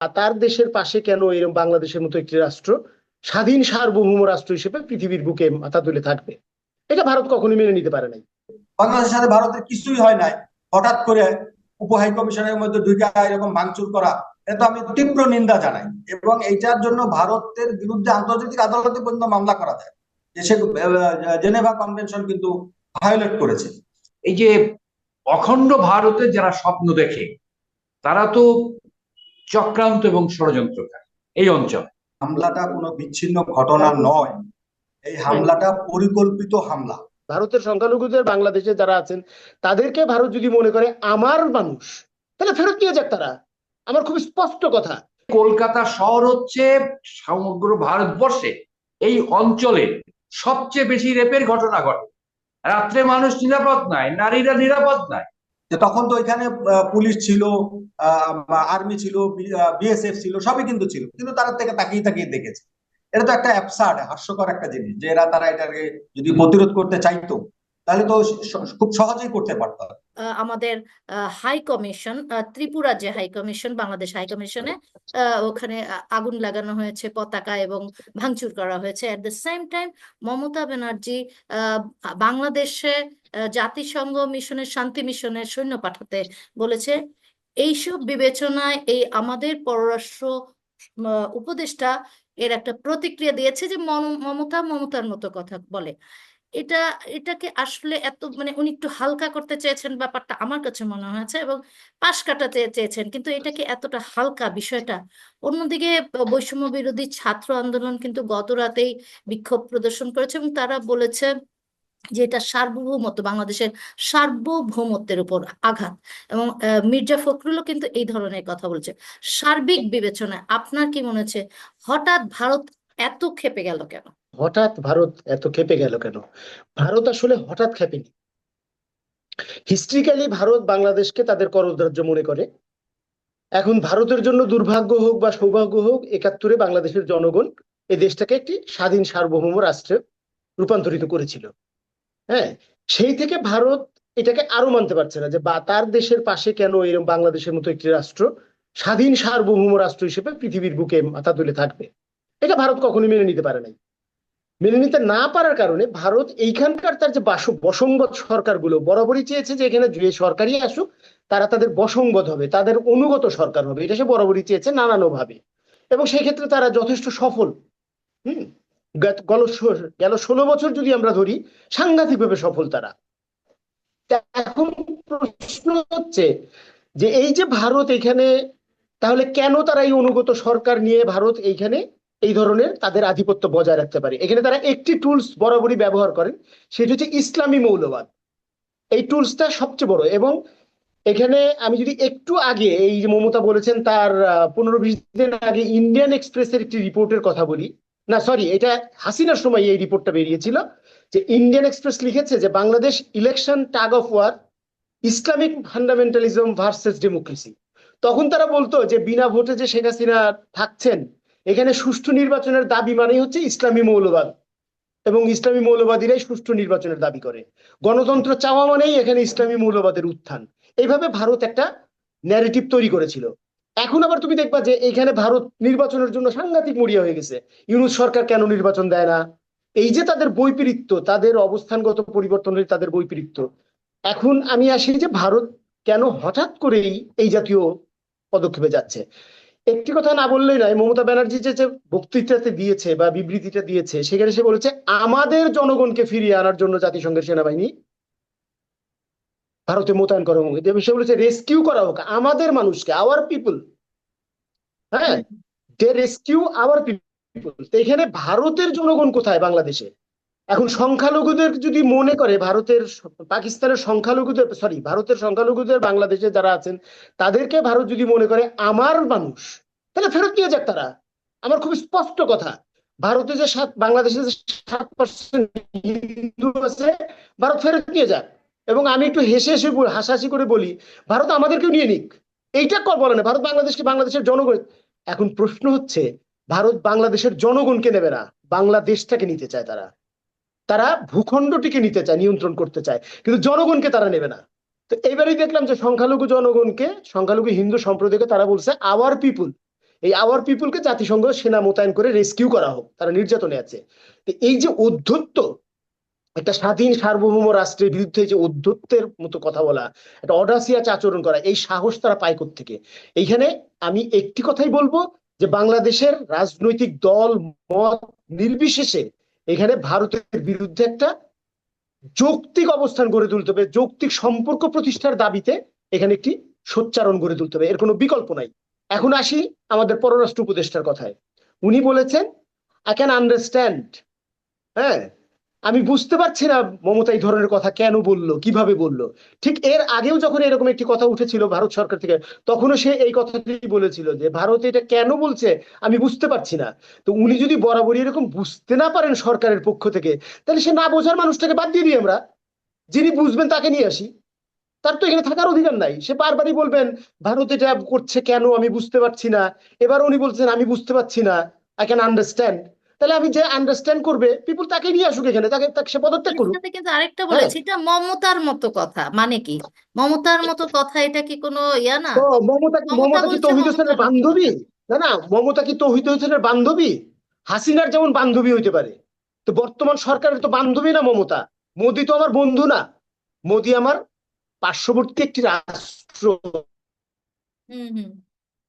তার দেশের পাশে কেন এরকম বাংলাদেশের মতো একটি রাষ্ট্র? স্বাধীন সার্বভৌম রাষ্ট্র হিসেবে পৃথিবীর বুকে মাথা তুলে থাকবে। এটা ভারত কখনোই মেনে নিতে পারে নাই। বাংলাদেশের সাথে ভারতের কিছুই হয় নাই। হঠাৎ করে উপহাই কমিশনের মধ্যে ঢুকে এরকম ভাঙচুর করা এটা আমি তীব্র নিন্দা জানাই। এবং এইটার জন্য ভারতের বিরুদ্ধে আন্তর্জাতিক আদালতে পর্যন্ত মামলা করা যায়। যে সে জেনেভা কনভেনশন কিন্তু ভায়োলেট করেছে। এই যে অখণ্ড ভারতের যারা স্বপ্ন দেখে তারা তো চক্রান্ত এবং ষড়যন্ত্রকারী। এই অঞ্চলে। হামলাটা কোনো বিচ্ছিন্ন ঘটনা নয়। এই হামলাটা পরিকল্পিত হামলা। ভারতের সংখ্যালঘুদের বাংলাদেশে যারা আছেন তাদেরকে ভারত যদি মনে করে আমার মানুষ তাহলে ফেরত নিয়ে যাক তারা। আমার খুব স্পষ্ট কথা। কলকাতা শহর হচ্ছে সমগ্র ভারতবর্ষে এই অঞ্চলে সবচেয়ে বেশি রেপের ঘটনা ঘটে। রাত্রে মানুষ নিরাপদ নয় নারীরা নিরাপদ নয় যে তখন তো এখানে পুলিশ ছিল আর্মি ছিল বিএসএফ ছিল, সবই কিন্তু ছিল। কিন্তু তারা থেকে তাকিয়ে তাকিয়ে দেখেছে। এটা তো একটা অ্যাপসার্ড হাস্যকর একটা জিনিস যে এরা তারা এটাকে যদি প্রতিরোধ করতে চাইতো, তাহলে তো খুব সহজেই করতে পারতো। আমাদের হাই কমিশন ত্রিপুরা যে হাই কমিশন বাংলাদেশ হাই কমিশনে ওখানে আগুন লাগানো হয়েছে, পতাকা এবং ভাঙচুর করা হয়েছে। At the same time Mamata Banerjee বাংলাদেশে জাতিসংঘ মিশনের, শান্তি মিশনের সৈন্য পাঠাতে বলেছে। এইসব বিবেচনায় এই আমাদের পররাষ্ট্র উপদেষ্টা এর একটা প্রতিক্রিয়া দিয়েছে যে মমতা মমতার মতো কথা বলে। এটা এটাকে আসলে এত মানে উনি একটু হালকা করতে চেয়েছেন ব্যাপারটা আমার কাছে মনে হয়েছে এবং পাশ কাটাতে চেয়েছেন। কিন্তু এটাকে এতটা হালকা বিষয়টা অন্যদিকে বৈষম্য বিরোধী ছাত্র আন্দোলন কিন্তু গত রাতেই বিক্ষোভ প্রদর্শন করেছে এবং তারা বলেছে যে এটা সার্বভৌমত্ব বাংলাদেশের সার্বভৌমত্বের উপর আঘাত এবং মির্জা ফখরুলও কিন্তু এই ধরনের কথা বলছে। সার্বিক বিবেচনায় আপনার কি মনে হচ্ছে হঠাৎ ভারত এত ক্ষেপে গেল কেন? হঠাৎ ভারত এত ক্ষেপে গেল কেন? ভারত আসলে হঠাৎ ক্ষেপেনি হিস্ট্রিক্যালি ভারত বাংলাদেশকে তাদের করদরাজ্য মনে করে। এখন ভারতের জন্য দুর্ভাগ্য হোক বা সৌভাগ্য হোক, একাত্তরে বাংলাদেশের জনগণ এই দেশটাকে একটি স্বাধীন সার্বভৌম রাষ্ট্রে রূপান্তরিত করেছিল। হ্যাঁ সেই থেকে ভারত এটাকে আরও মানতে পারছে না যে, বা তার দেশের পাশে কেন এরকম বাংলাদেশের মতো একটি রাষ্ট্র স্বাধীন সার্বভৌম রাষ্ট্র হিসেবে পৃথিবীর বুকে মাথা তুলে থাকবে? এটা ভারত কখনোই মেনে নিতে পারে নাই। মেনে নিতে না পারার কারণে ভারত এইখানকার তার যে বাস বসংগত সরকারগুলো বরাবরই চেয়েছে যে এখানে যে সরকারই আসুক, তারা তাদের বসংগত হবে, তাদের অনুগত সরকার হবে। এটা সে বরাবরই চেয়েছে নানানোভাবে। এবং সেই ক্ষেত্রে তারা যথেষ্ট সফল। হুম? গেল গেল ষোলো বছর যদি আমরা ধরি, সাংঘাতিকভাবে সফল তারা। এখন প্রশ্ন হচ্ছে যে এই যে ভারত এখানে, তাহলে কেন তারা এই অনুগত সরকার নিয়ে ভারত এইখানে এই ধরনের তাদের আধিপত্য বজায় রাখতে পারে। এখানে তারা একটি টুলস বরাবরই ব্যবহার করেন, সেটি হচ্ছে ইসলামী মৌলবাদ। এই টুলসটা সবচেয়ে বড় এবং এখানে আমি যদি একটু আগে, এই যে মমতা বলেছেন তার পনেরো বিশ দিন আগে ইন্ডিয়ান এক্সপ্রেসের একটি রিপোর্টের কথা বলি। না সরি এটা হাসিনার সময় এই রিপোর্টটা বেরিয়েছিল যে ইন্ডিয়ান এক্সপ্রেস লিখেছে যে Bangladesh election tug of war Islamic fundamentalism versus democracy তখন তারা বলতো যে বিনা ভোটে যে শেখ হাসিনা থাকছেন এখানে সুষ্ঠু নির্বাচনের দাবি মানেই হচ্ছে ইসলামী মৌলবাদ। এবং ইসলামী মৌলবাদীরাই সুষ্ঠু নির্বাচনের দাবি করে। গণতন্ত্র চাওয়া মানেই এখানে ইসলামী মৌলবাদের উত্থান। এইভাবে ভারত একটা ন্যারেটিভ তৈরি করেছিল। এখন আবার তুমি দেখবা যে এখানে ভারত নির্বাচনের জন্য সাংঘাতিক মরিয়া হয়ে গেছে। ইউনুস সরকার কেন নির্বাচন দেয় না? এই যে তাদের বৈপরীত্য, তাদের অবস্থানগত পরিবর্তনের তাদের বৈপরীত্য। এখন আমি আসি যে ভারত কেন হঠাৎ করেই এই জাতীয় পদক্ষেপে যাচ্ছে? একটি কথা না বললেই নয়, মমতা ব্যানার্জি যে বক্তৃতাতে দিয়েছে বা বিবৃতিটা দিয়েছে, সেখানে সে বলেছে, আমাদের জনগণকে ফিরিয়ে আনার জন্য জাতিসংঘের সেনাবাহিনী ভারতে মোতায়েন করা হোক। সে বলেছে রেস্কিউ করা হোক, আমাদের মানুষকে আওয়ার পিপল হ্যাঁ রেস্কিউ আওয়ার পিপল এখানে ভারতের জনগণ কোথায়? বাংলাদেশে। এখন সংখ্যালঘুদের যদি মনে করে ভারতের পাকিস্তানের সংখ্যালঘুদের সরি ভারতের সংখ্যালঘুদের বাংলাদেশে যারা আছেন, তাদেরকে ভারত যদি মনে করে আমার মানুষ, তাহলে ফেরত নিয়ে যাক তারা। আমার খুব স্পষ্ট কথা। ভারতে যে সাত, বাংলাদেশে যে সাত হিন্দু আছে, ভারত ফেরত নিয়ে যাক। এবং আমি একটু হেসে হেসে হাসাহাসি করে বলি, ভারত আমাদেরকেও নিয়ে নিক। এইটা কর বলে না, ভারত বাংলাদেশকে বাংলাদেশের জনগণ। এখন প্রশ্ন হচ্ছে, ভারত বাংলাদেশের জনগণকে নেবে না? বাংলাদেশটাকে নিতে চায় তারা। তারা ভূখণ্ডটিকে নিতে চায়, নিয়ন্ত্রণ করতে চায়, কিন্তু জনগণকে তারা নেবে না। তো এবারেই দেখলাম যে সংখ্যালঘু জনগণকে, সংখ্যালঘু হিন্দু সম্প্রদায়কে তারা বলছে আওয়ার পিপুল এই আওয়ার পিপুলকে জাতিসংঘ সেনা মোতায়েন করে রেস্কিউ করা হোক, তারা নির্যাতনে আছে। তো এই যে অধ্যত্ত, একটা স্বাধীন সার্বভৌম রাষ্ট্রের বিরুদ্ধে যে অধ্যত্বের মতো কথা বলা, একটা অডাসিয়াস আচরণ করা, এই সাহস তারা পায় থেকে এইখানে আমি একটি কথাই বলব যে বাংলাদেশের রাজনৈতিক দল, মত নির্বিশেষে এখানে ভারতের বিরুদ্ধে একটা যৌক্তিক অবস্থান গড়ে তুলতে হবে, যৌক্তিক সম্পর্ক প্রতিষ্ঠার দাবিতে এখানে একটি সোচ্চারণ গড়ে তুলতে হবে। এর কোনো বিকল্প নাই। এখন আসি আমাদের পররাষ্ট্র উপদেষ্টার কথায়। উনি বলেছেন আই ক্যান আন্ডারস্ট্যান্ড হ্যাঁ? আমি বুঝতে পারছি না মমতা এই ধরনের কথা কেন বলল, কীভাবে বলল। ঠিক এর আগেও যখন এরকম একটি কথা উঠেছিল ভারত সরকার থেকে, তখনও সে এই কথাটি বলেছিল যে, ভারত এটা কেন বলছে? আমি বুঝতে পারছি না। তো উনি যদি বরাবরই এরকম বুঝতে না পারেন সরকারের পক্ষ থেকে, তাহলে সে না বোঝার মানুষটাকে বাদ দিয়ে দিই আমরা। যিনি বুঝবেন তাকে নিয়ে আসি। তার তো এখানে থাকার অধিকার নাই। সে বারবারই বলবেন, ভারত এটা করছে কেন? আমি বুঝতে পারছি না। এবার উনি বলছেন, আমি বুঝতে পারছি না। আই ক্যান আন্ডারস্ট্যান্ড তাহলে আমি যে আন্ডারস্ট্যান্ড করবে পিপুল তাকে নিয়ে আসুক এখানে তাকে তাকে সে পদত্যাগ করুক। কিন্তু আরেকটা হ্যাঁ। বলেছি এটা মমতার মতো কথা মানে কি? মমতার মতো কথা এটা কি কোনো ইয়া না? তো মমতা কি মমতা কি তৌহিদ হোসেনের বান্ধবী? না না মমতা কি তৌহিদ হোসেনের বান্ধবী? হাসিনার যেমন বান্ধবী হইতে পারে। তো বর্তমান সরকারের তো বান্ধবী না মমতা। মোদি তো আমার বন্ধু না। মোদি আমার পার্শ্ববর্তী একটি রাষ্ট্র। হুম হুম।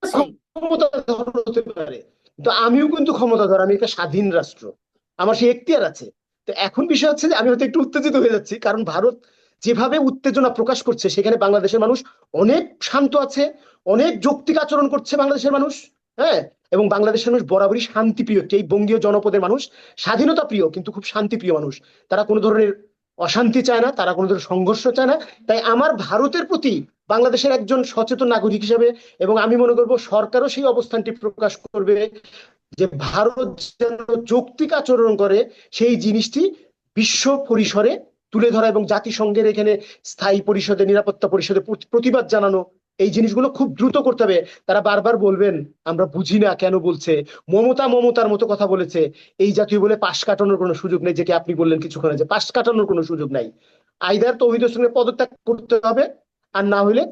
সেই ক্ষমতাধর হতে পারে। তো আমিও কিন্তু ক্ষমতাধর, আমি একটা স্বাধীন রাষ্ট্র। আমার সেই এখতিয়ার আছে। তো এখন বিষয় হচ্ছে যে আমি হয়তো একটু উত্তেজিত হয়ে যাচ্ছি, কারণ ভারত যেভাবে উত্তেজনা প্রকাশ করছে, সেখানে বাংলাদেশের মানুষ অনেক শান্ত আছে, অনেক যৌক্তিক আচরণ করছে বাংলাদেশের মানুষ হ্যাঁ? এবং বাংলাদেশের মানুষ বরাবরই শান্তিপ্রিয় এই বঙ্গীয় জনপদের মানুষ, স্বাধীনতা প্রিয়, কিন্তু খুব শান্তিপ্রিয় মানুষ। তারা কোনো ধরনের অশান্তি চায় না, তারা কোনো ধরনের সংঘর্ষ চায় না। তাই আমার ভারতের প্রতি বাংলাদেশের একজন সচেতন নাগরিক হিসেবে এবং আমি মনে করব সরকারও সেই অবস্থানটি প্রকাশ করবে যে ভারত যেন যৌক্তিক আচরণ করে, সেই জিনিসটি বিশ্ব পরিসরে তুলে ধরা এবং জাতিসংঘের এখানে স্থায়ী পরিষদে, নিরাপত্তা পরিষদে প্রতিবাদ জানানো, এই জিনিসগুলো খুব দ্রুত করতে হবে। তারা বারবার বলবেন, আমরা বুঝি না কেন বলছে? মমতা মমতার মতো কথা বলেছে। এই জাতীয় বলে পাশ কাটানোর কোনো সুযোগ নেই, যেটি আপনি বললেন কিছুক্ষণ আগে। পাশ কাটানোর কোনো সুযোগ নাই। আইদার তৌহিদ হোসেনের পদত্যাগ করতে হবে। আর না হলে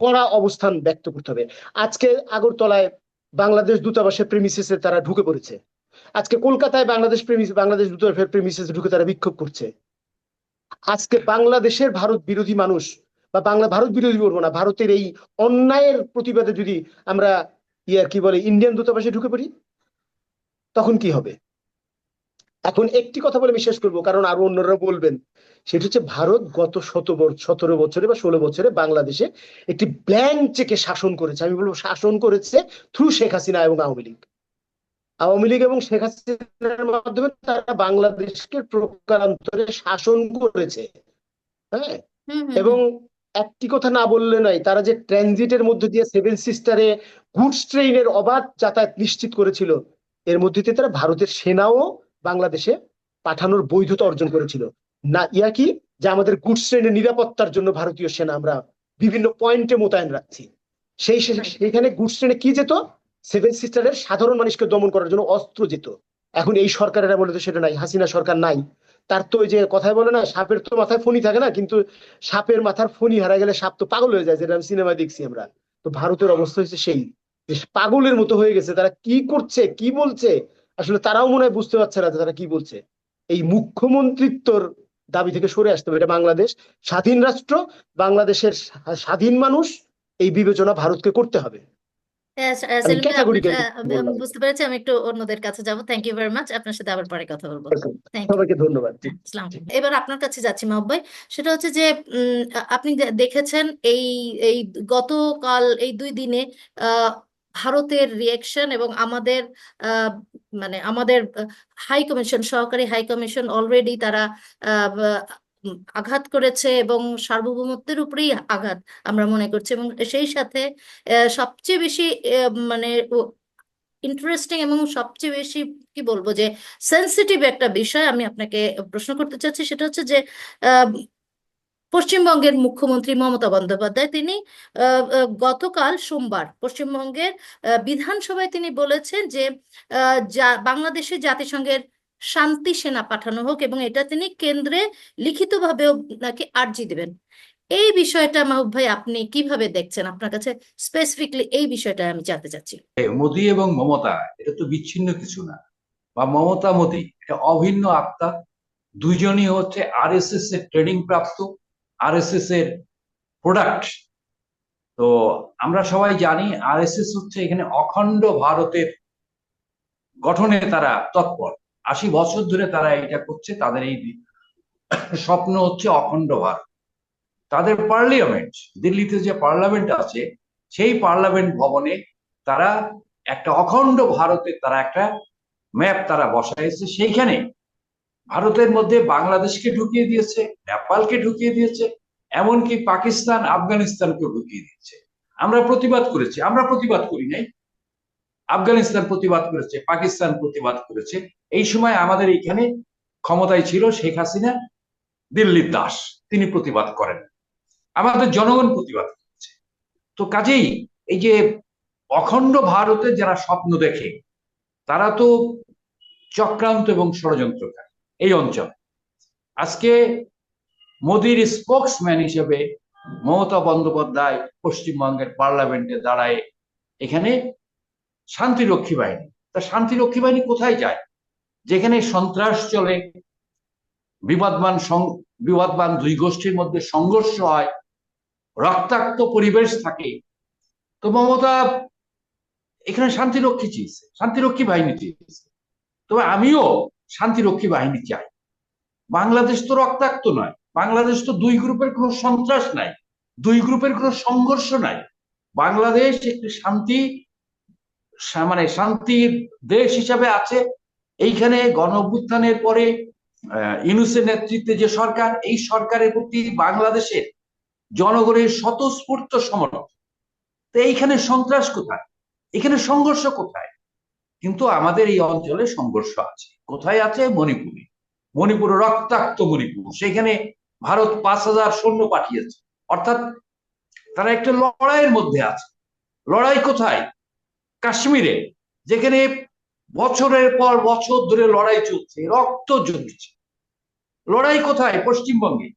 কড়া অবস্থান ব্যক্ত করতে হবে। আজকে আগরতলায় বাংলাদেশ দূতাবাসের প্রেমিসেসে তারা ঢুকে পড়েছে। আজকে কলকাতায় বাংলাদেশ বাংলাদেশ দূতাবাসের প্রেমিসেসে ঢুকে তারা বিক্ষোভ করছে। আজকে বাংলাদেশের ভারত বিরোধী মানুষ বা বাংলা, ভারত বিরোধী বলব না, ভারতের এই অন্যায়ের প্রতিবাদে যদি আমরা ইয়ার কি বলে ইন্ডিয়ান দূতাবাসে ঢুকে পড়ি, তখন কি হবে? এখন একটি কথা বলে আমি শেষ করব, কারণ আরও অন্যরা বলবেন। সেটা হচ্ছে ভারত গত শত সতেরো বছরে বা ষোলো বছরে বাংলাদেশে একটি ব্ল্যাঙ্ক চেকে শাসন করেছে। আমি বলব শাসন করেছে থ্রু শেখ হাসিনা এবং আওয়ামী লীগ। আওয়ামী লীগ এবং শেখ হাসিনার মাধ্যমে তারা বাংলাদেশকে প্রকারান্তরে শাসন করেছে। হ্যাঁ? এবং একটি কথা না বললে নয় তারা যে ট্রানজিটের মধ্যে দিয়ে সেভেন সিস্টারে গুডস ট্রেনের অবাধ যাতায়াত নিশ্চিত করেছিল এর মধ্যে দিয়ে তারা ভারতের সেনাও বাংলাদেশে পাঠানোর বৈধতা অর্জন করেছিল। না, ইয়া কি? যে আমাদের গুডস ট্রেনের নিরাপত্তার জন্য ভারতীয় সেনা আমরা বিভিন্ন পয়েন্টে মোতায়েন রাখছি। সেই সে- সেইখানে গুডস ট্রেনে কি যেত? সেভেন সিস্টারের সাধারণ মানুষকে দমন করার জন্য অস্ত্র যেত। এখন এই সরকারের বলে তো সেটা নাই, হাসিনা সরকার নাই। তার তো ওই যে কথায় বলে না, সাপের তো মাথায় ফণি থাকে না, কিন্তু সাপের মাথার ফণি হারা গেলে সাপ তো পাগল হয়ে যায়, যেটা আমি সিনেমায় দেখছি আমরা। তো ভারতের অবস্থা হচ্ছে সেই পাগলের মতো হয়ে গেছে, তারা কি করছে, কি বলছে? আসলে তারাও মনে হয় বুঝতে পারছে না তারা কি বলছে। এই মুখ্যমন্ত্রিত্বর দাবি থেকে সরে আসতে হবে। এটা বাংলাদেশ স্বাধীন রাষ্ট্র বাংলাদেশের স্বাধীন মানুষ এই বিবেচনা ভারতকে করতে হবে। হ্যাঁ। বুঝতে পেরেছি আমি একটু অন্যদের কাছে যাব। থ্যাংক ইউ ভেরি মাচ আপনার সাথে আবার পরে কথা বলব। সবাইকে ধন্যবাদ। হ্যাঁ। এবার আপনার কাছে যাচ্ছি মাহবুব ভাই। সেটা হচ্ছে যে উম, আপনি দেখেছেন এই এই গতকাল এই দুই দিনে আহ, ভারতের রিয়েকশন এবং আমাদের মানে আমাদের হাই কমিশন সহকারী হাই কমিশন অলরেডি তারা আঘাত করেছে এবং সার্বভৌমত্বের উপরেই আঘাত আমরা মনে করছি এবং সেই সাথে সবচেয়ে বেশি মানে ইন্টারেস্টিং এবং সবচেয়ে বেশি কি বলব যে সেন্সিটিভ একটা বিষয় আমি আপনাকে প্রশ্ন করতে চাচ্ছি, সেটা হচ্ছে যে পশ্চিমবঙ্গের মুখ্যমন্ত্রী মমতা বন্দ্যোপাধ্যায় তিনি গতকাল সোমবার পশ্চিমবঙ্গের বিধানসভায় তিনি বলেছেন যে বাংলাদেশে জাতিসংঘের শান্তি সেনা পাঠানো হোক এবং এটা তিনি কেন্দ্রে লিখিতভাবেও নাকি আর্জি দেবেন। এই বিষয়টা মাহবুব ভাই আপনি কীভাবে দেখছেন? আপনার কাছে স্পেসিফিকলি এই বিষয়টা আমি জানতে চাচ্ছি। মোদি এবং মমতা, এটা তো বিচ্ছিন্ন কিছু না। বা মমতা, মোদি, এটা অভিন্ন আত্মা। দুজনই হচ্ছে আরএসএস এর ট্রেনিং প্রাপ্ত। আরএসএস এর প্রোডাক্ট তো আমরা সবাই জানি আরএসএস হচ্ছে এখানে অখণ্ড ভারতের গঠনে তারা তৎপর। আশি বছর ধরে তারা এটা করছে, তাদের এই স্বপ্ন হচ্ছে অখণ্ড ভারত। তাদের পার্লিয়ামেন্ট, দিল্লিতে যে পার্লামেন্ট আছে, সেই পার্লামেন্ট ভবনে তারা একটা অখণ্ড ভারতের তারা একটা ম্যাপ তারা বসাইছে। সেইখানে ভারতের মধ্যে বাংলাদেশকে ঢুকিয়ে দিয়েছে, নেপালকে ঢুকিয়ে দিয়েছে, এমনকি পাকিস্তান আফগানিস্তানকে ঢুকিয়ে দিয়েছে। আমরা প্রতিবাদ করেছি। আমরা প্রতিবাদ করি নাই। আফগানিস্তান প্রতিবাদ করেছে, পাকিস্তান প্রতিবাদ করেছে। এই সময় আমাদের এখানে ক্ষমতায় ছিল শেখ হাসিনা, দিল্লির দাস। তিনি প্রতিবাদ করেন। আমাদের জনগণ প্রতিবাদ করেছে। তো কাজেই এই যে অখণ্ড ভারতে যারা স্বপ্ন দেখে, তারা তো চক্রান্ত এবং ষড়যন্ত্রকারী। এই অঞ্চলে। আজকে মোদির স্পোক্সম্যান হিসেবে মমতা বন্দ্যোপাধ্যায় পশ্চিমবঙ্গের পার্লামেন্টে দাঁড়ায়। এখানে শান্তিরক্ষী বাহিনী। তা শান্তিরক্ষী বাহিনী কোথায় যায়? যেখানে সন্ত্রাস চলে, বিবাদমান বিবাদমান দুই গোষ্ঠীর মধ্যে সংঘর্ষ হয়, রক্তাক্ত পরিবেশ থাকে। তো মমতা, এখানে শান্তিরক্ষী চেয়েছে শান্তিরক্ষী বাহিনী চেয়েছে তবে আমিও শান্তিরক্ষী বাহিনী চাই। বাংলাদেশ তো রক্তাক্ত নয়। বাংলাদেশ তো দুই গ্রুপের কোনো সন্ত্রাস নাই, দুই গ্রুপের কোনো সংঘর্ষ নাই। বাংলাদেশ একটি শান্তি মানে শান্তির দেশ হিসাবে আছে। এইখানে গণ অভ্যুত্থানের পরে ইউনুসের নেতৃত্বে যে সরকার, এই সরকারের প্রতি বাংলাদেশের জনগণের স্বতঃস্ফূর্ত সমর্থন। তো এইখানে সন্ত্রাস কোথায়? এখানে সংঘর্ষ কোথায়? কিন্তু আমাদের এই অঞ্চলে সংঘর্ষ আছে। কোথায় আছে? মণিপুরে। মণিপুর রক্তাক্ত মণিপুর। সেখানে ভারত পাঁচ হাজার সৈন্য পাঠিয়েছে। অর্থাৎ তারা একটা লড়াইয়ের মধ্যে আছে। লড়াই কোথায়? কাশ্মীরে, যেখানে বছরের পর বছর ধরে লড়াই চলছে, রক্ত ঝরছে লড়াই কোথায়? পশ্চিমবঙ্গে।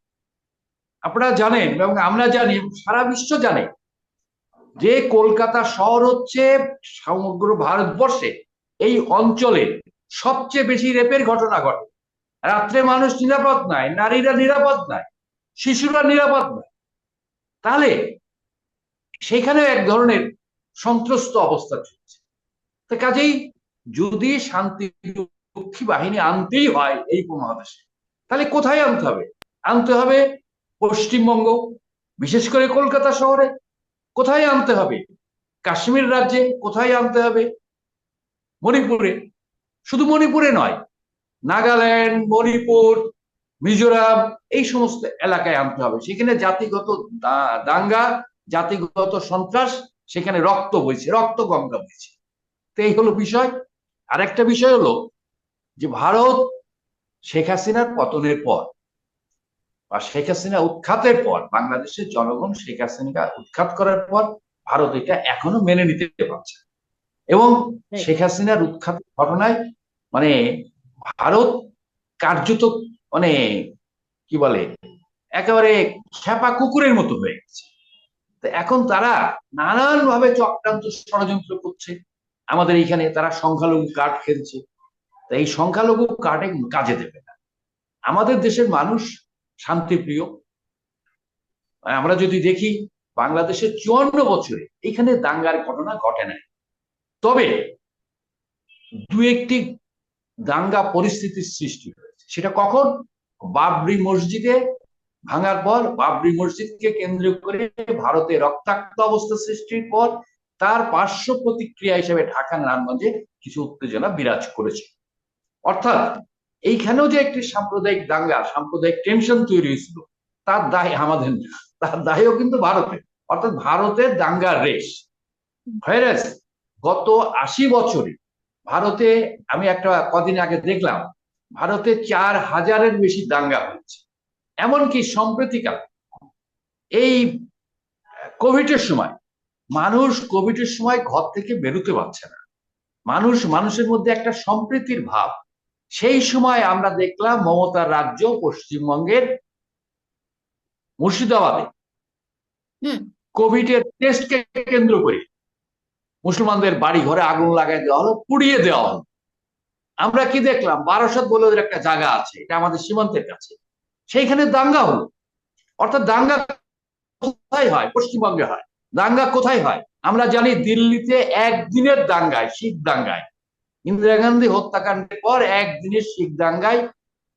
আপনারা জানেন এবং আমরা জানি সারা বিশ্ব জানে যে কলকাতা শহর হচ্ছে সমগ্র ভারতবর্ষে এই অঞ্চলে সবচেয়ে বেশি রেপের ঘটনা ঘটে। রাত্রে মানুষ নিরাপদ নয় নারীরা নিরাপদ নয় শিশুরা নিরাপদ নয় তাহলে সেখানেও এক ধরনের সন্ত্রস্ত অবস্থা চলছে। তো কাজেই যদি শান্তি শান্তিরক্ষী বাহিনী আনতেই হয় এই উপমহাদেশে, তাহলে কোথায় আনতে হবে? আনতে হবে পশ্চিমবঙ্গ, বিশেষ করে কলকাতা শহরে। কোথায় আনতে হবে? কাশ্মীর রাজ্যে কোথায় আনতে হবে? মণিপুরে শুধু মণিপুরে নয়, নাগাল্যান্ড, মণিপুর, মিজোরাম, এই সমস্ত এলাকায় আনতে হবে। সেখানে জাতিগত দাঙ্গা, জাতিগত সন্ত্রাস, সেখানে রক্ত বইছে, রক্ত গঙ্গা বইছে। তো এই হলো বিষয়। আরেকটা বিষয় হলো যে ভারত শেখ হাসিনার পতনের পর বা শেখ হাসিনা উৎখাতের পর, বাংলাদেশের জনগণ শেখ হাসিনা উৎখাত করার পর, ভারত এটা এখনও মেনে নিতে পারছে না। এবং শেখ হাসিনার উৎখাত ঘটনায় মানে ভারত কার্যত মানে কি বলে একেবারে খেপা কুকুরের মতো হয়ে গেছে। এখন তারা নানান ভাবে চক্রান্ত ষড়যন্ত্র করছে। আমাদের এইখানে তারা সংখ্যালঘু কার্ড খেলছে। তো এই সংখ্যালঘু কার্ডে কাজে দেবে না। আমাদের দেশের মানুষ শান্তিপ্রিয়। আমরা যদি দেখি বাংলাদেশের চুয়ান্ন বছরে এখানে দাঙ্গার ঘটনা ঘটে নাই। তবে দু একটি দাঙ্গা পরিস্থিতির সৃষ্টি হয়েছে। সেটা কখন? বাবরি মসজিদে ভাঙার পর বাবরি মসজিদকে কেন্দ্র করে ভারতে রক্তাক্ত অবস্থা সৃষ্টির পর তার পার্শ্ব প্রতিক্রিয়া হিসেবে ঢাকা নারায়ণগঞ্জে কিছু উত্তেজনা বিরাজ করেছে। অর্থাৎ এইখানেও যে একটি সাম্প্রদায়িক দাঙ্গা সাম্প্রদায়িক টেনশন তৈরি হয়েছিল তার দায় আমাদের তার দায়ও কিন্তু ভারতের। অর্থাৎ ভারতের দাঙ্গার রেশ। ভাইরাস গত আশি বছরে ভারতে আমি একটা কদিন আগে দেখলাম ভারতে চার হাজারের বেশি দাঙ্গা হয়েছে। এমনকি সম্প্রতিকাল এই কোভিডের সময় মানুষ কোভিডের সময় ঘর থেকে বেরোতে পারছে না। মানুষ মানুষের মধ্যে একটা সম্প্রীতির ভাব। সেই সময় আমরা দেখলাম মমতার রাজ্য পশ্চিমবঙ্গের মুর্শিদাবাদে হুম। কোভিডের টেস্টকে কেন্দ্র করে মুসলমানদের বাড়ি ঘরে আগুন লাগাই দেওয়া হলো, পুড়িয়ে দেওয়া হলো। আমরা কি দেখলাম? বারাসত বলে ওদের একটা জায়গা আছে, এটা আমাদের সীমান্তের কাছে। সেইখানে দাঙ্গা হলো। অর্থাৎ দাঙ্গা কোথায় হয়? পশ্চিমবঙ্গে হয়। দাঙ্গা কোথায় হয়? আমরা জানি দিল্লিতে একদিনের দাঙ্গায়, শিখ দাঙ্গায়। ইন্দিরা গান্ধী হত্যাকাণ্ডের পর একদিনের শিখ দাঙ্গায়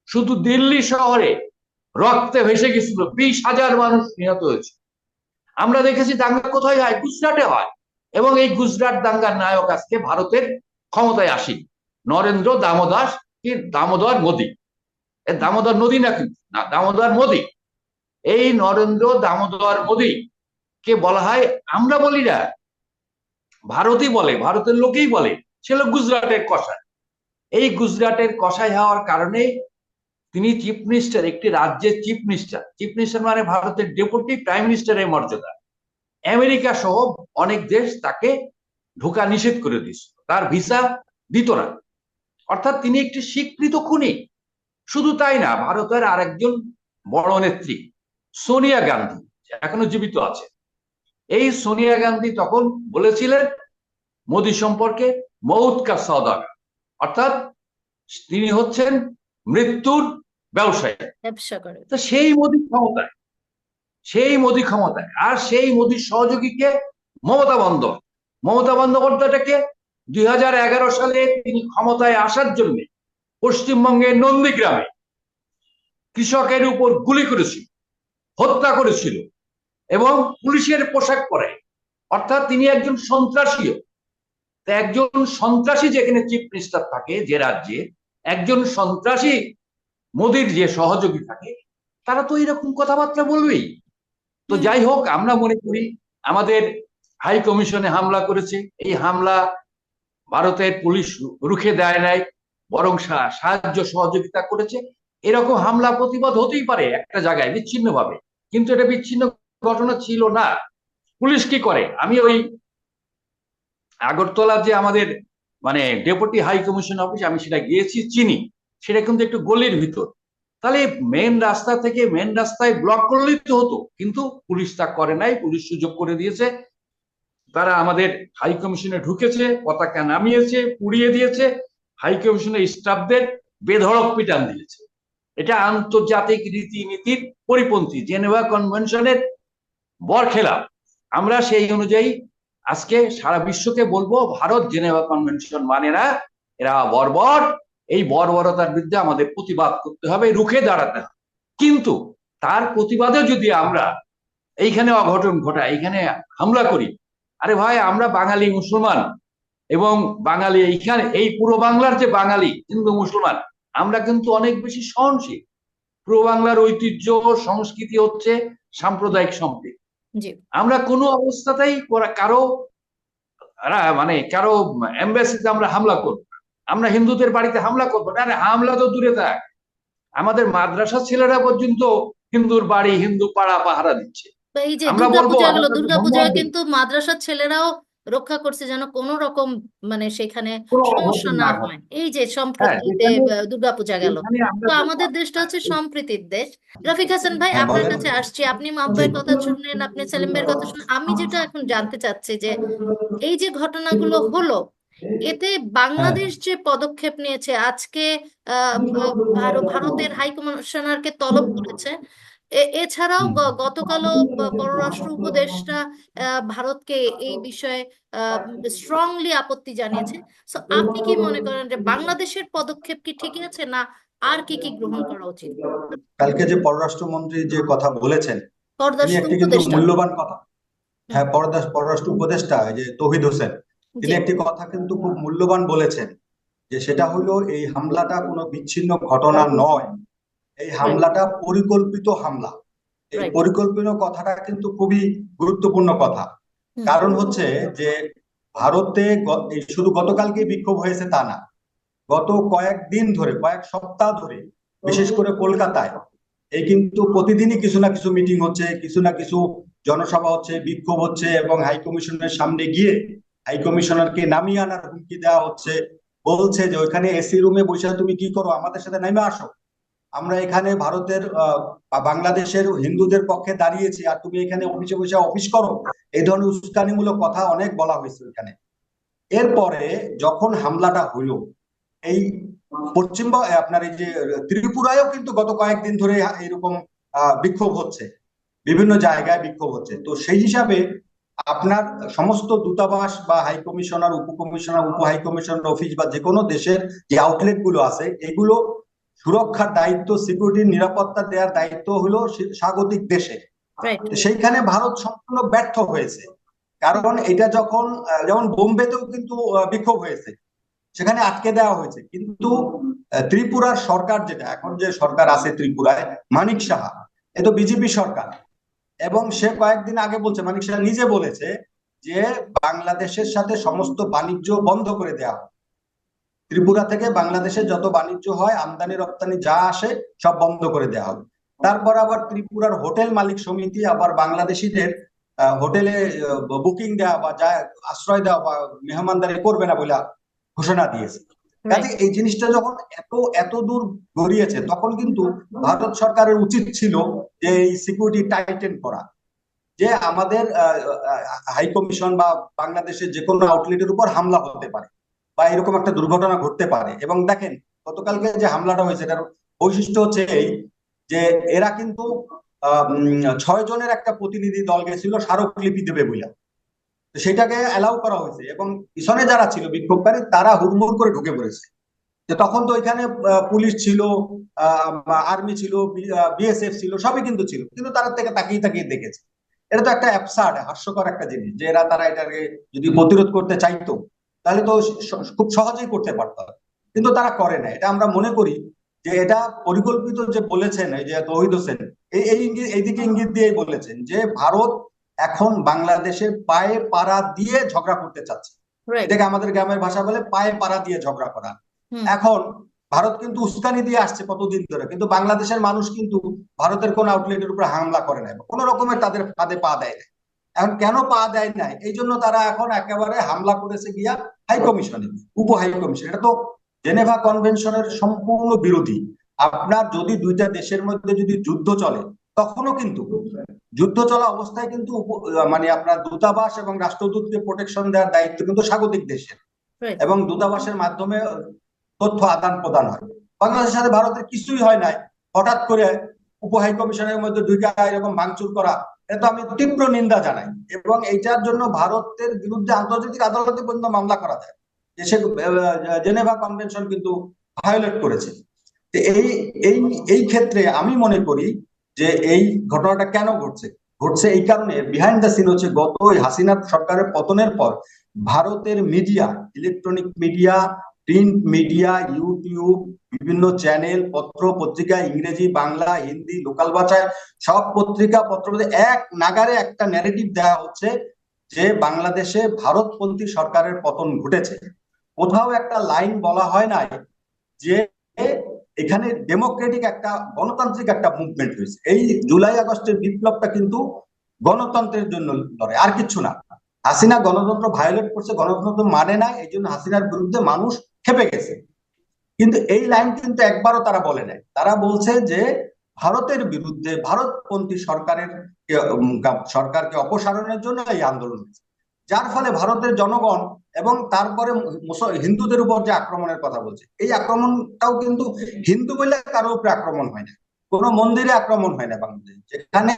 শুধু দিল্লি শহরে রক্তে ভেসে গেছিল। বিশ হাজার মানুষ নিহত হয়েছে। আমরা দেখেছি দাঙ্গা কোথায় হয়? গুজরাটে হয়। এবং এই গুজরাট দাঙ্গার নায়ক আজকে ভারতের ক্ষমতায় আসেন। নরেন্দ্র দামোদাস কি দামোদর মোদী? এ দামোদর নদী না কিন্তু না, দামোদর মোদী। এই নরেন্দ্র দামোদর মোদী কে বলা হয়? আমরা বলি না। ভারতই বলে, ভারতের লোকেই বলে। সে ছিল গুজরাটের কষাই এই গুজরাটের কষাই হওয়ার কারণে তিনি চিফ মিনিস্টার একটি রাজ্যের চিফ মিনিস্টার চিফ মিনিস্টার মানে ভারতের ডেপুটি প্রাইম মিনিস্টারের মর্যাদা। আমেরিকা সহ অনেক দেশ তাকে ঢোকা নিষেধ করে দিয়েছিল। তার ভিসা দিত না। অর্থাৎ তিনি একটি স্বীকৃত খুনি। শুধু তাই না ভারতের আরেকজন বড় নেত্রী সোনিয়া গান্ধী এখনও জীবিত আছে। এই সোনিয়া গান্ধী তখন বলেছিলেন মোদী সম্পর্কে মৌত কা সওদাগর অর্থাৎ তিনি হচ্ছেন মৃত্যুর ব্যবসায়ী। ব্যবসা করে। তো সেই মোদী ক্ষমতায় সেই মোদী ক্ষমতায়। আর সেই মোদীর সহযোগীকে মমতা বন্দ্যোপাধ্যায়। মমতা বন্দ্যোপাধ্যায়টাকে দুই হাজার এগারো সালে তিনি ক্ষমতায় আসার জন্য পশ্চিমবঙ্গের নন্দীগ্রামে কৃষকের উপর গুলি করেছিল, হত্যা করেছিল এবং পুলিশের পোশাক পরে। অর্থাৎ তিনি একজন সন্ত্রাসীও। একজন সন্ত্রাসী যেখানে চিফ মিনিস্টার থাকে যে রাজ্যে, একজন সন্ত্রাসী মোদির যে সহযোগী থাকে, তারা তো এরকম কথাবার্তা বলবেই। তো যাই হোক আমরা মনে করি আমাদের হাই কমিশনে হামলা করেছে। এই হামলা ভারতের পুলিশ রুখে দেয় নাই বরং সাহায্য সহযোগিতা করেছে। এরকম হামলা প্রতিবাদ হতেই পারে একটা জায়গায় বিচ্ছিন্ন ভাবে কিন্তু এটা বিচ্ছিন্ন ঘটনা ছিল না। পুলিশ কি করে? আমি ওই আগরতলা যে আমাদের মানে ডেপুটি হাই কমিশন অফিস আমি সেটা গিয়েছি চিনি। সেটা কিন্তু একটু গলির ভিতর। তাহলে মেন রাস্তা থেকে মেন রাস্তায় ব্লক করলেই তো হতো। কিন্তু পুলিশ তা করে নাই, পুলিশ সুযোগ করে দিয়েছে। তারা আমাদের হাই কমিশনে ঢুকেছে, পতাকা নামিয়েছে, পুড়িয়ে দিয়েছে। হাই কমিশনের স্টাফদের বেধড়ক পিটান দিয়েছে। এটা আন্তর্জাতিক রীতিনীতির পরিপন্থী, জেনেভা কনভেনশনের বরখেলাপ আমরা সেই অনুযায়ী আজকে সারা বিশ্বকে বলব, ভারত জেনেভা কনভেনশন মানে না, এরা বর্বর এই বর্বরতার বিরুদ্ধে আমাদের প্রতিবাদ করতে হবে রুখে দাঁড়াতে হবে। কিন্তু তার প্রতিবাদে যদি আমরা এইখানে অঘটন ঘটাই এইখানে হামলা করি আরে ভাই আমরা বাঙালি মুসলমান এবং বাঙালি এইখানে এই পুরো বাংলার যে বাঙালি হিন্দু মুসলমান আমরা কিন্তু অনেক বেশি সহনশীল। পুরো বাংলার ঐতিহ্য সংস্কৃতি হচ্ছে সাম্প্রদায়িক সম্প্রীতি। আমরা কোনো অবস্থাতেই কারও মানে কারও এম্বাসিতে আমরা হামলা করব। আমরা হিন্দুদের বাড়িতে হামলা করব। না হামলা তো দূরে থাক। আমাদের মাদ্রাসা ছেলেরা পর্যন্ত হিন্দুর বাড়ি হিন্দু পাড়া পাহারা দিচ্ছে। এই যে গেল কিন্তু মাদ্রাসার ছেলেরাও রক্ষা করছে যেন কোনো রকম মানে সেখানে সমস্যা না হয়। এই যে সম্প্রীতিতে যেখানে- দুর্গা পূজা গেল। তো আমাদের দেশটা হচ্ছে সম্প্রীতির দেশ। রফিক হাসান ভাই হ্যাঁ, আপনার কাছে আসছি। আপনি মাহবুবের কথা শুনলেন আপনি সেলিম ভাইয়ের কথা শুনলেন। আমি যেটা এখন জানতে চাচ্ছি যে এই যে ঘটনাগুলো হলো এতে বাংলাদেশ যে পদক্ষেপ নিয়েছে আজকে আহ, ভারতের হাই কমিশনারকে তলব করেছে। এছাড়াও গতকালও পররাষ্ট্র উপদেষ্টা ভারতকে এই বিষয়ে স্ট্রংলি আপত্তি জানিয়েছে। সো আপনি কি মনে করেন যে বাংলাদেশের পদক্ষেপ কি ঠিকই আছে না আর কি কি গ্রহণ করা উচিত? কালকে যে পররাষ্ট্রমন্ত্রী যে কথা বলেছেন তিনি পররাষ্ট্র একটি কিন্তু উপদেষ্টা। মূল্যবান কথা। হ্যাঁ পররাষ্ট্র পররাষ্ট্র উপদেষ্টা যে তৌহিদ হোসেন তিনি একটি কথা কিন্তু খুব মূল্যবান বলেছেন যে সেটা হলো এই হামলাটা কোনো বিচ্ছিন্ন ঘটনা নয়। এই হামলাটা পরিকল্পিত হামলা। এই পরিকল্পিত কথাটা কিন্তু খুবই গুরুত্বপূর্ণ কথা। কারণ হচ্ছে যে ভারতে শুধু গতকালকে বিক্ষোভ হয়েছে তা না। গত কয়েকদিন ধরে কয়েক সপ্তাহ ধরে বিশেষ করে কলকাতায় এই কিন্তু প্রতিদিনই কিছু না কিছু মিটিং হচ্ছে কিছু না কিছু জনসভা হচ্ছে বিক্ষোভ হচ্ছে এবং হাই কমিশনের সামনে গিয়ে হাই কমিশনারকে নামিয়ে আনার হুমকি দেওয়া হচ্ছে। বলছে যে, ওইখানে এসি রুমে বসে তুমি কি করো? আমাদের সাথে নেমে আসো। আমরা এখানে ভারতের বাংলাদেশের হিন্দুদের পক্ষে দাঁড়িয়েছি আর তুমি এখানে অফিসে বসে অফিস করো। এই ধরনের উস্কানিমূলক কথা অনেক বলা হয়েছে এখানে এরপরে যখন হামলাটা হলো, এই পশ্চিমবঙ্গ আপনার এই যে, ত্রিপুরায়ও কিন্তু গত কয়েকদিন ধরে এরকম বিক্ষোভ হচ্ছে। বিভিন্ন জায়গায় বিক্ষোভ হচ্ছে। তো সেই হিসাবে আপনার সমস্ত দূতাবাস বা হাই কমিশনার উপ কমিশনার উপ হাই কমিশনার অফিস বা যে কোনো দেশের যে আউটলেটগুলো আছে এগুলো সুরক্ষার দায়িত্ব সিকিউরিটির নিরাপত্তা দেওয়ার দায়িত্ব হলো স্বাগতিক দেশে। সেইখানে ভারত সম্পূর্ণ ব্যর্থ হয়েছে। কারণ এটা যখন যেমন বোম্বেতেও কিন্তু বিক্ষোভ হয়েছে। সেখানে আটকে দেওয়া হয়েছে। কিন্তু ত্রিপুরার সরকার যেটা এখন যে সরকার আছে ত্রিপুরায় মানিক সাহা এ তো বিজেপি সরকার। এবং সে কয়েকদিন আগে বলছে মানিক সাহা নিজে বলেছে যে বাংলাদেশের সাথে সমস্ত বাণিজ্য বন্ধ করে দেওয়া ত্রিপুরা থেকে বাংলাদেশে যত বাণিজ্য হয়, আমদানি, রপ্তানি যা আসে, সব বন্ধ করে দেওয়া হবে তারপর আবার ত্রিপুরার হোটেল মালিক সমিতি আবার বাংলাদেশিদের হোটেলে বুকিং দেওয়া বা যা আশ্রয় দেওয়া বা মেহমানদারি করবে না বলে ঘোষণা দিয়েছে। কাজে এই জিনিসটা যখন এত এত দূর গড়িয়েছে, তখন কিন্তু ভারত সরকারের উচিত ছিল যে এই সিকিউরিটি টাইটেন করা। যে আমাদের হাই কমিশন বা বাংলাদেশের যে কোনো আউটলেটের উপর হামলা হতে পারে বা এরকম একটা দুর্ঘটনা ঘটতে পারে। এবং দেখেন, গতকালকে যে হামলাটা হয়েছে, এটার বৈশিষ্ট্য হচ্ছে এই যে এরা কিন্তু ছয় জনের একটা প্রতিনিধি দল গেছিল, স্মারকলিপি দেবে বইলা। তো সেটাকে অ্যালাউ করা হয়েছে এবং পিছনে যারা ছিল বিক্ষোভকারী, তারা হুড়মুড় করে ঢুকে পড়েছে। যে তখন তো এখানে পুলিশ ছিল আর্মি ছিল বিএসএফ ছিল, সবই কিন্তু ছিল, কিন্তু তারা থেকে তাকিয়ে তাকিয়ে দেখেছে। এটা তো একটা অ্যাবসার্ড হাস্যকর একটা জিনিস যে এরা, তারা এটাকে যদি প্রতিরোধ করতে চাইতো, তাহলে তো খুব সহজেই করতে পারতো। কিন্তু তারা করে না। এটা আমরা মনে করি যে এটা পরিকল্পিত যে বলেছেন, এই যে তহিদ হোসেন এই এইদিকে ইঙ্গিত দিয়েই বলেছেন যে ভারত এখন বাংলাদেশের পায়ে পাড়া দিয়ে ঝগড়া করতে চাচ্ছে। এটাকে আমাদের গ্রামের ভাষা বলে পায়ে পাড়া দিয়ে ঝগড়া করা। এখন ভারত কিন্তু উস্কানি দিয়ে আসছে কতদিন ধরে কিন্তু বাংলাদেশের মানুষ কিন্তু ভারতের কোন আউটলেটের উপর হামলা করে নাই কোন রকমের তাদের ফাঁদে পা দেয় নাই। এখন কেন পা দেয় নাই? এই জন্য তারা এখন একেবারে হামলা করেছে গিয়া হাই কমিশনে উপ হাই কমিশন এটা তো জেনেভা কনভেনশনের সম্পূর্ণ বিরোধী। আপনার যদি দুইটা দেশের মধ্যে যদি যুদ্ধ চলে তখনও কিন্তু যুদ্ধ চলা অবস্থায় কিন্তু মানে আপনার দূতাবাস এবং রাষ্ট্রদূতকে প্রোটেকশন দেওয়ার দায়িত্ব কিন্তু স্বাগতিক দেশের। এবং দূতাবাসের মাধ্যমে তথ্য আদান প্রদান হয়। বাংলাদেশের সাথে ভারতের কিছুই হয় নাই। হঠাৎ করে উপহাই কমিশনের মধ্যে দুইটা এরকম ভাঙচুর করা এটা তো আমি তীব্র নিন্দা জানাই। এবং এইটার জন্য ভারতের বিরুদ্ধে আন্তর্জাতিক আদালতে পর্যন্ত মামলা করা যায়। সে জেনেভা কনভেনশন কিন্তু ভায়োলেট করেছে। এই এই এই ক্ষেত্রে আমি মনে করি যে এই ঘটনাটা কেন ঘটছে? ঘটছে এই কারণে বিহাইন্ড দ্য সিন হচ্ছে গত ওই হাসিনা সরকারের পতনের পর ভারতের media electronic media print media YouTube বিভিন্ন চ্যানেল পত্র, পত্রিকা, ইংরেজি, বাংলা, হিন্দি লোকাল ভাষায় সব পত্রিকা পত্র এক নাগারে একটা ন্যারেটিভ দেওয়া হচ্ছে যে বাংলাদেশে ভারতপন্থী সরকারের পতন ঘটেছে। কোথাও একটা লাইন বলা হয় নাই যে এখানে ডেমোক্রেটিক একটা, গণতান্ত্রিক একটা মুভমেন্ট হয়েছে এই জুলাই আগস্টের বিপ্লবটা কিন্তু গণতন্ত্রের জন্য লড়াই আর কিছু না। হাসিনা গণতন্ত্র ভায়োলেট করছে, গণতন্ত্র মানে না এই জন্য হাসিনার বিরুদ্ধে মানুষ খেপে গেছে। কিন্তু এই লাইন কিন্তু একবারও তারা বলে নাই। তারা বলছে যে ভারতের বিরুদ্ধে ভারতপন্থী সরকারের সরকারকে অপসারণের জন্য এই আন্দোলন যার ফলে ভারতের জনগণ এবং তারপরে হিন্দুদের উপর যে আক্রমণের কথা বলছে, এই আক্রমণটাও কিন্তু হিন্দু বলে কারও উপরে আক্রমণ হয় না। কোনো মন্দিরে আক্রমণ হয় না বাংলাদেশে। যেখানে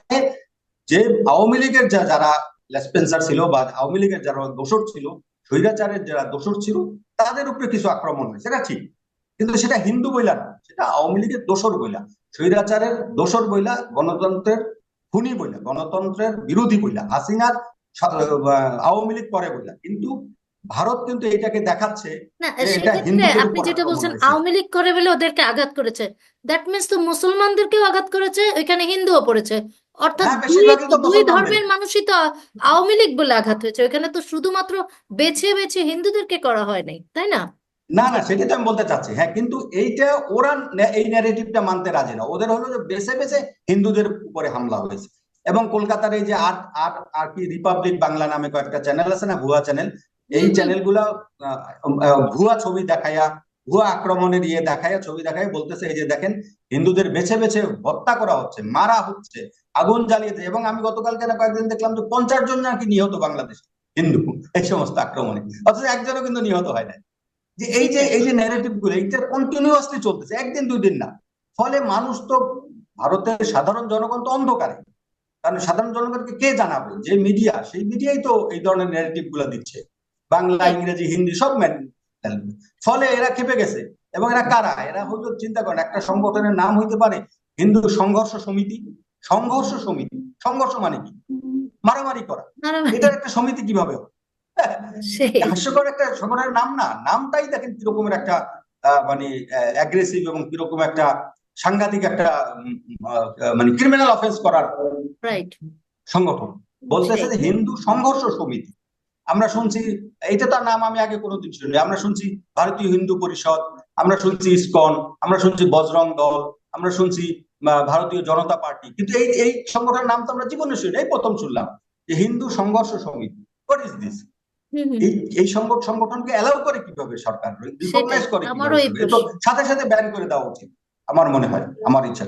যে আওয়ামী লীগের যারা লেসপেন্সার ছিল বা আওয়ামী লীগের যারা দোষর ছিল, স্বৈরাচারের যারা দোষর ছিল, তাদের উপরে কিছু আক্রমণ হয়। সেটা ঠিক। কিন্তু সেটা হিন্দু বইলা না। সেটা আওয়ামী লীগের দোষর বইলা। স্বৈরাচারের দোষর বইলা, গণতন্ত্রের খুনি বইলা, গণতন্ত্রের বিরোধী বইলা। হাসিনার আওয়ামী লীগ করে বইলা কিন্তু ভারত কিন্তু এটাকে দেখাচ্ছে আপনি যেটা বলছেন আওয়ামী লীগ করে বলে ওদেরকে আঘাত করেছে। দ্যাট মিনস তো মুসলমানদেরকেও আঘাত করেছে ওইখানে হিন্দুও পড়েছে। অর্থাৎ হ্যাঁ, দুই। ধর্মের মানুষই তো আওয়ামী লীগ বলে আঘাত হয়েছে। ওইখানে তো শুধুমাত্র বেছে বেছে হিন্দুদেরকে করা হয় নাই তাই না? না না সেটাই তো আমি বলতে চাচ্ছি। হ্যাঁ কিন্তু এইটা ওরা এই ন্যারেটিভটা মানতে রাজি না। ওদের হলো যে বেছে বেছে হিন্দুদের উপরে হামলা হয়েছে। এবং কলকাতার এই যে আট আট আর কি রিপাবলিক বাংলা নামে কয়েকটা চ্যানেল আছে না, ভুয়া চ্যানেল এই। চ্যানেলগুলা ভুয়া ছবি দেখায়া ভুয়া আক্রমণের ইয়ে দেখায়া ছবি দেখায় বলতেছে, এই যে দেখেন, হিন্দুদের বেছে বেছে হত্যা করা হচ্ছে, মারা হচ্ছে, আগুন জ্বালিয়ে এবং আমি গতকালকে না কয়েকদিন দেখলাম যে পঞ্চাশ জন নাকি নিহত বাংলাদেশ, হিন্দু, এই সমস্ত আক্রমণে। অথচ একজনও কিন্তু নিহত হয় না যে এই যে এই যে ন্যারেটিভগুলো, এইটা কন্টিনিউয়াসলি চলতেছে, একদিন দুই দিন না। ফলে মানুষ তো, ভারতের সাধারণ জনগণ তো অন্ধকারে। কারণ সাধারণ জনগণকে কে জানাবে? যে মিডিয়া সেই মিডিয়াই তো এই ধরনের ন্যারেটিভগুলো দিচ্ছে। বাংলা ইংরেজি হিন্দি সব ফলে এরা খেপে গেছে। এবং এরা কারা? এরা হয়তো চিন্তা করেন একটা সংগঠনের নাম হইতে পারে হিন্দু সংঘর্ষ সমিতি। সংঘর্ষ সমিতি। সংঘর্ষ মানে কি? মারামারি করা। এটার একটা সমিতি কীভাবে হাস্যকর একটা সংগঠনের নাম না। নামটাই দেখেন কিরকমের একটা আহ, মানে অ্যাগ্রেসিভ এবং কীরকম একটা সাংঘাতিক একটা মানে ক্রিমিনাল অফেন্স করার সংগঠন। বলতেছে যে হিন্দু সংঘর্ষ সমিতি। আমরা শুনছি এটা তার নাম আমি আগে কোনোদিন শুনি আমরা শুনছি ভারতীয় হিন্দু পরিষদ আমরা শুনছি ইসকন আমরা শুনছি বজরং দল আমরা শুনছি ভারতীয় জনতা পার্টি। কিন্তু এই এই সংগঠনের নাম তো আমরা জীবনে শুনি এই প্রথম শুনলাম। যে হিন্দু সংঘর্ষ সমিতি হোয়াট ইজ দিস এই এই সংগঠনকে অ্যালাউ করে কীভাবে সরকার? রিকগনাইজ করে সাথে সাথে ব্যান করে দেওয়া উচিত। আমার মনে হয় আমার ইচ্ছা।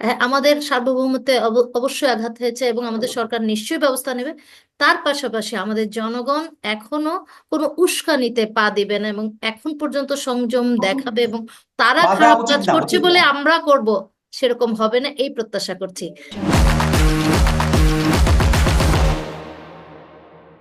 হ্যাঁ, আমাদের সার্বভৌমত্বে অবশ্যই আঘাত হয়েছে এবং আমাদের সরকার নিশ্চয়ই ব্যবস্থা নেবে। তার পাশাপাশি আমাদের জনগণ এখনও কোনো উস্কানিতে পা দিবে না এবং এখন পর্যন্ত সংযম দেখাবে এবং তারা খারাপ কাজ করছে বলে আমরা করব সেরকম হবে না এই প্রত্যাশা করছি।